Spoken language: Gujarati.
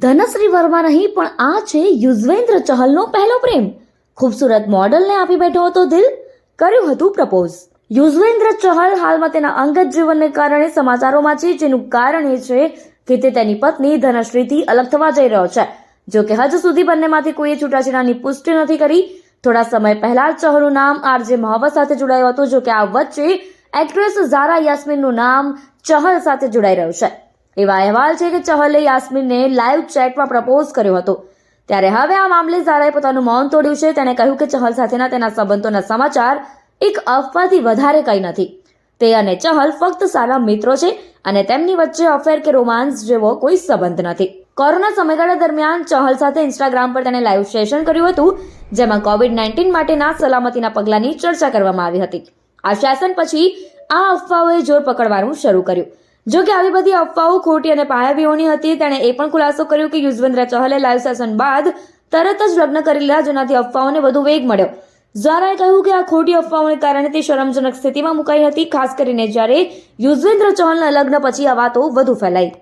ધનશ્રી વર્મા નહીં, પણ આ છે યુઝવેન્દ્ર ચહલનો પહેલો પ્રેમ. ખૂબસૂરત મોડલને આપી બેઠો હતો દિલ. કર્યું હતું પ્રપોઝ. યુઝવેન્દ્ર ચહલ હાલમાં તેના અંગત જીવનને કારણે સમાચારોમાં છે, જેનું કારણ એ છે કે તે તેની પત્ની ધનશ્રીથી અલગ થવા જઈ રહ્યો છે. જો કે હજુ સુધી બંનેમાંથી કોઈએ છૂટાછેડાની પુષ્ટિ નથી કરી. થોડા સમય પહેલા જ ચહલનું નામ આરજે મહાવત સાથે જોડાયું હતું, જો કે આ વચ્ચે એક્ટ્રેસ ઝારા યાસ્મીનનું નામ ચહલ સાથે જોડાઈ રહ્યું છે. એવા અહેવાલ છે કે ચહલે યાસ્મીનને લાઈવ ચેટમાં પ્રપોઝ કર્યો હતો. ત્યારે હવે આ મામલે ઝારાએ પોતાનું મૌન તોડ્યું છે. તેણે કહ્યું કે ચહલ સાથેના તેના સંબંધોના સમાચાર એક અફવાથી વધારે કંઈ નથી. તે અને ચહલ ફક્ત સારા મિત્રો છે અને તેમની વચ્ચે અફેર કે રોમાન્સ જેવો કોઈ સંબંધ નથી. કોરોના સમયગાળા દરમિયાન ચહલ સાથે ઇન્સ્ટાગ્રામ પર તેણે લાઈવ સેશન કર્યું હતું, જેમાં કોવિડ નાઇન્ટીન માટેના સલામતીના પગલાંની ચર્ચા કરવામાં આવી હતી. આ શાસન પછી આ અફવાઓએ જોર પકડવાનું શરૂ કર્યું. જો કે આવી બધી અફવાઓ ખોટી અને પાયાવીઓની હતી. તેણે એ પણ ખુલાસો કર્યો કે યુઝવેન્દ્ર ચહલે લાઈવ સેશન બાદ તરત જ લગ્ન કરી લીધા, જેનાથી અફવાઓને વધુ વેગ મળ્યો. ઝારાએ કહ્યું કે આ ખોટી અફવાઓને કારણે તે શરમજનક સ્થિતિમાં મુકાઈ હતી, ખાસ કરીને જ્યારે યુઝવેન્દ્ર ચહલના લગ્ન પછી આ વાતો વધુ ફેલાઈ.